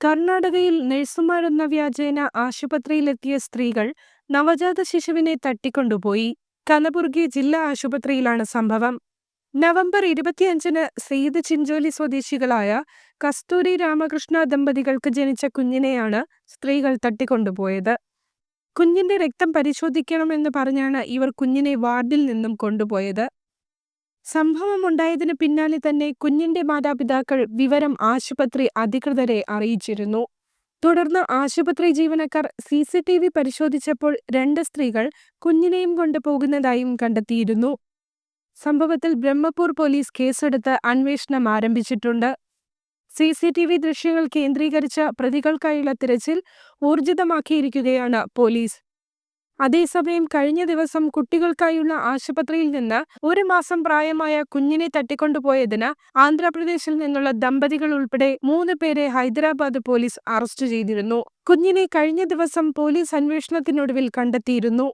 കർണാടകയിൽ നഴ്സുമാരെന്ന വ്യാജേന ആശുപത്രിയിലെത്തിയ സ്ത്രീകൾ നവജാത ശിശുവിനെ തട്ടിക്കൊണ്ടുപോയി. കലബുർഗി ജില്ലാ ആശുപത്രിയിലാണ് സംഭവം. നവംബർ ഇരുപത്തിയഞ്ചിന് സെയ്ദ് ചിഞ്ചോലി സ്വദേശികളായ കസ്തൂരി രാമകൃഷ്ണ ദമ്പതികൾക്ക് ജനിച്ച കുഞ്ഞിനെയാണ് സ്ത്രീകൾ തട്ടിക്കൊണ്ടുപോയത്. കുഞ്ഞിന്റെ രക്തം പരിശോധിക്കണമെന്ന് പറഞ്ഞാണ് ഇവർ കുഞ്ഞിനെ വാർഡിൽ നിന്നും കൊണ്ടുപോയത്. സംഭവമുണ്ടായതിന് പിന്നാലെ തന്നെ കുഞ്ഞിന്റെ മാതാപിതാക്കൾ വിവരം ആശുപത്രി അധികൃതരെ അറിയിച്ചിരുന്നു. തുടർന്ന് ആശുപത്രി ജീവനക്കാർ സി സി ടി വി പരിശോധിച്ചപ്പോൾ രണ്ട് സ്ത്രീകൾ കുഞ്ഞിനെയും കൊണ്ടുപോകുന്നതായും കണ്ടെത്തിയിരുന്നു. സംഭവത്തിൽ ബ്രഹ്മപൂർ പോലീസ് കേസെടുത്ത് അന്വേഷണം ആരംഭിച്ചിട്ടുണ്ട്. സി സി ടി വി ദൃശ്യങ്ങൾ കേന്ദ്രീകരിച്ച പ്രതികൾക്കായുള്ള തിരച്ചിൽ ഊർജിതമാക്കിയിരിക്കുകയാണ് പോലീസ്. അതേസമയം കഴിഞ്ഞ ദിവസം കുട്ടികൾക്കായുള്ള ആശുപത്രിയിൽ നിന്ന് ഒരു മാസം പ്രായമായ കുഞ്ഞിനെ തട്ടിക്കൊണ്ടുപോയതിന് ആന്ധ്രാപ്രദേശിൽ നിന്നുള്ള ദമ്പതികൾ ഉൾപ്പെടെ മൂന്ന് പേരെ ഹൈദരാബാദ് പോലീസ് അറസ്റ്റ് ചെയ്തിരുന്നു. കുഞ്ഞിനെ കഴിഞ്ഞ ദിവസം പോലീസ് അന്വേഷണത്തിനൊടുവിൽ കണ്ടെത്തിയിരുന്നു.